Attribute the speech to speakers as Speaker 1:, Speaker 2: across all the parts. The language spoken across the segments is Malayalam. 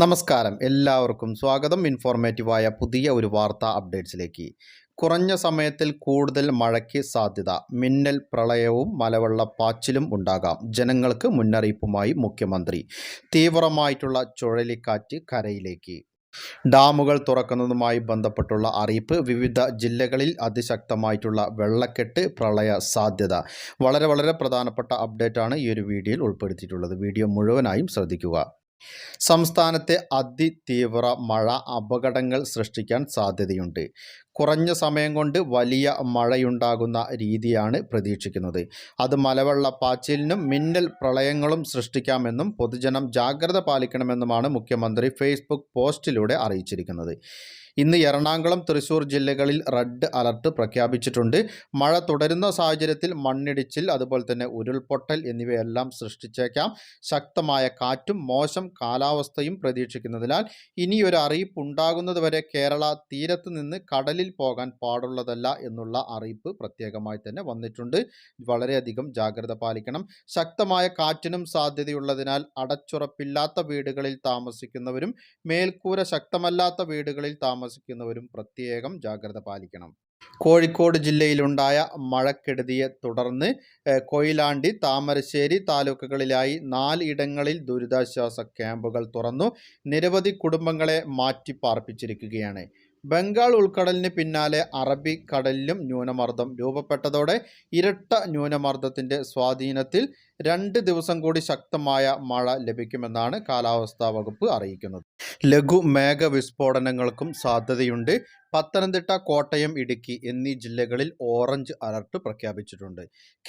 Speaker 1: നമസ്കാരം. എല്ലാവർക്കും സ്വാഗതം. ഇൻഫോർമേറ്റീവായ പുതിയ ഒരു വാർത്താ അപ്ഡേറ്റ്സിലേക്ക്. കുറഞ്ഞ സമയത്തിൽ കൂടുതൽ മഴയ്ക്ക് സാധ്യത. മിന്നൽ പ്രളയവും മലവെള്ള പാച്ചിലും ഉണ്ടാകാം. ജനങ്ങൾക്ക് മുന്നറിയിപ്പുമായി മുഖ്യമന്ത്രി. തീവ്രമായിട്ടുള്ള ചുഴലിക്കാറ്റ് കരയിലേക്ക്. ഡാമുകൾ തുറക്കുന്നതുമായി ബന്ധപ്പെട്ടുള്ള അറിയിപ്പ്. വിവിധ ജില്ലകളിൽ അതിശക്തമായിട്ടുള്ള വെള്ളക്കെട്ട് പ്രളയ സാധ്യത. വളരെ വളരെ പ്രധാനപ്പെട്ട അപ്ഡേറ്റാണ് ഈ ഒരു വീഡിയോയിൽ ഉൾപ്പെടുത്തിയിട്ടുള്ളത്. വീഡിയോ മുഴുവനായും ശ്രദ്ധിക്കുക. സംസ്ഥാനത്തെ അതിതീവ്ര മഴ അപകടങ്ങൾ സൃഷ്ടിക്കാൻ സാധ്യതയുണ്ട്. കുറഞ്ഞ സമയം കൊണ്ട് വലിയ മഴയുണ്ടാകുന്ന രീതിയാണ് പ്രതീക്ഷിക്കുന്നത്. അത് മലവെള്ളപ്പാച്ചിലിനും മിന്നൽ പ്രളയങ്ങളും സൃഷ്ടിക്കാമെന്നും പൊതുജനം ജാഗ്രത പാലിക്കണമെന്നുമാണ് മുഖ്യമന്ത്രി ഫേസ്ബുക്ക് പോസ്റ്റിലൂടെ അറിയിച്ചിരിക്കുന്നത്. ഇന്ന് എറണാകുളം തൃശൂർ ജില്ലകളിൽ റെഡ് അലർട്ട് പ്രഖ്യാപിച്ചിട്ടുണ്ട്. മഴ തുടരുന്ന സാഹചര്യത്തിൽ മണ്ണിടിച്ചിൽ അതുപോലെ തന്നെ ഉരുൾപൊട്ടൽ എന്നിവയെല്ലാം സൃഷ്ടിച്ചേക്കാം. ശക്തമായ കാറ്റും മോശം കാലാവസ്ഥയും പ്രതീക്ഷിക്കുന്നതിനാൽ ഇനിയൊരു അറിയിപ്പ് ഉണ്ടാകുന്നതുവരെ കേരള തീരത്ത് നിന്ന് കടലിൽ പോകാൻ പാടുള്ളതല്ല എന്നുള്ള അറിയിപ്പ് പ്രത്യേകമായി തന്നെ വന്നിട്ടുണ്ട്. വളരെയധികം ജാഗ്രത പാലിക്കണം. ശക്തമായ കാറ്റിനും സാധ്യതയുള്ളതിനാൽ അടച്ചുറപ്പില്ലാത്ത വീടുകളിൽ താമസിക്കുന്നവരും മേൽക്കൂര ശക്തമല്ലാത്ത വീടുകളിൽ താമസിക്കുന്നവരും പ്രത്യേകം ജാഗ്രത പാലിക്കണം. കോഴിക്കോട് ജില്ലയിലുണ്ടായ മഴക്കെടുതിയെ തുടർന്ന് കൊയിലാണ്ടി താമരശ്ശേരി താലൂക്കുകളിലായി നാല് ഇടങ്ങളിൽ ദുരിതാശ്വാസ ക്യാമ്പുകൾ തുറന്നു. നിരവധി കുടുംബങ്ങളെ മാറ്റിപ്പാർപ്പിച്ചിരിക്കുകയാണ്. ബംഗാൾ ഉൾക്കടലിന് പിന്നാലെ അറബിക്കടലിലും ന്യൂനമർദ്ദം രൂപപ്പെട്ടതോടെ ഇരട്ട ന്യൂനമർദ്ദത്തിന്റെ സ്വാധീനത്തിൽ രണ്ട് ദിവസം കൂടി ശക്തമായ മഴ ലഭിക്കുമെന്നാണ് കാലാവസ്ഥാ വകുപ്പ് അറിയിക്കുന്നത്. ലഘു മേഘ വിസ്ഫോടനങ്ങൾക്കും സാധ്യതയുണ്ട്. പത്തനംതിട്ട കോട്ടയം ഇടുക്കി എന്നീ ജില്ലകളിൽ ഓറഞ്ച് അലർട്ട് പ്രഖ്യാപിച്ചിട്ടുണ്ട്.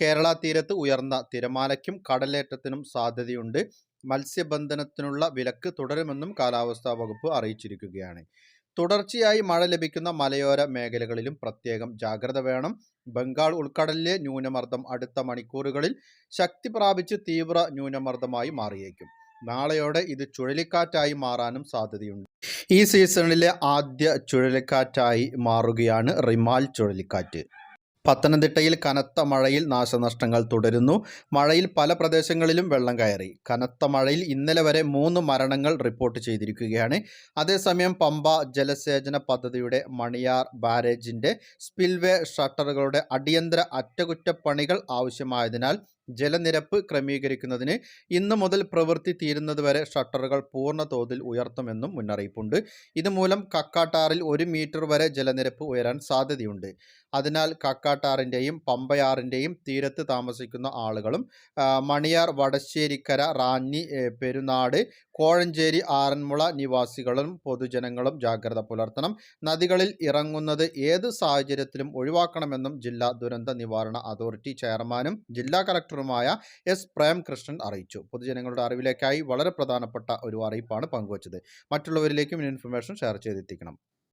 Speaker 1: കേരള തീരത്ത് ഉയർന്ന തിരമാലയ്ക്കും കടലേറ്റത്തിനും സാധ്യതയുണ്ട്. മത്സ്യബന്ധനത്തിനുള്ള വിലക്ക് തുടരുമെന്നും കാലാവസ്ഥാ വകുപ്പ് അറിയിച്ചിരിക്കുകയാണ്. തുടർച്ചയായി മഴ ലഭിക്കുന്ന മലയോര മേഖലകളിലും പ്രത്യേകം ജാഗ്രത വേണം. ബംഗാൾ ഉൾക്കടലിലെ ന്യൂനമർദ്ദം അടുത്ത മണിക്കൂറുകളിൽ ശക്തി പ്രാപിച്ച് തീവ്ര ന്യൂനമർദ്ദമായി മാറിയേക്കും. നാളെയോടെ ഇത് ചുഴലിക്കാറ്റായി മാറാനും സാധ്യതയുണ്ട്. ഈ സീസണിലെ ആദ്യ ചുഴലിക്കാറ്റായി മാറുകയാണ് റിമാൽ ചുഴലിക്കാറ്റ്. പത്തനംതിട്ടയിൽ കനത്ത മഴയിൽ നാശനഷ്ടങ്ങൾ തുടരുന്നു. മഴയിൽ പല പ്രദേശങ്ങളിലും വെള്ളം കയറി. കനത്ത മഴയിൽ ഇന്നലെ വരെ മൂന്ന് മരണങ്ങൾ റിപ്പോർട്ട് ചെയ്തിരിക്കുകയാണ്. അതേസമയം പമ്പ ജലസേചന പദ്ധതിയുടെ മണിയാർ ബാരേജിന്റെ സ്പിൽവേ ഷട്ടറുകളുടെ അടിയന്തര അറ്റകുറ്റപ്പണികൾ ആവശ്യമായതിനാൽ ജലനിരപ്പ് ക്രമീകരിക്കുന്നതിന് ഇന്ന് മുതൽ പ്രവൃത്തി തീരുന്നതുവരെ ഷട്ടറുകൾ പൂർണ തോതിൽ ഉയർത്തുമെന്നും മുന്നറിയിപ്പുണ്ട്. ഇതുമൂലം കക്കാട്ടാറിൽ ഒരു മീറ്റർ വരെ ജലനിരപ്പ് ഉയരാൻ സാധ്യതയുണ്ട്. അതിനാൽ കക്കാട്ടാറിന്റെയും പമ്പയാറിന്റെയും തീരത്ത് താമസിക്കുന്ന ആളുകളും മണിയാർ വടശ്ശേരിക്കര റാന്നി പെരുനാട് കോഴഞ്ചേരി ആറന്മുള നിവാസികളും പൊതുജനങ്ങളും ജാഗ്രത പുലർത്തണം. നദികളിൽ ഇറങ്ങുന്നത് ഏത് സാഹചര്യത്തിലും ഒഴിവാക്കണമെന്നും ജില്ലാ ദുരന്ത നിവാരണ അതോറിറ്റി ചെയർമാനും ജില്ലാ കളക്ടറുമായ എസ്. പ്രേംകൃഷ്ണൻ അറിയിച്ചു. പൊതുജനങ്ങളുടെ അറിവിലേക്കായി വളരെ പ്രധാനപ്പെട്ട ഒരു അറിയിപ്പാണ് പങ്കുവച്ചത്. മറ്റുള്ളവരിലേക്കും ഇൻഫർമേഷൻ ഷെയർ ചെയ്തെത്തിക്കണം.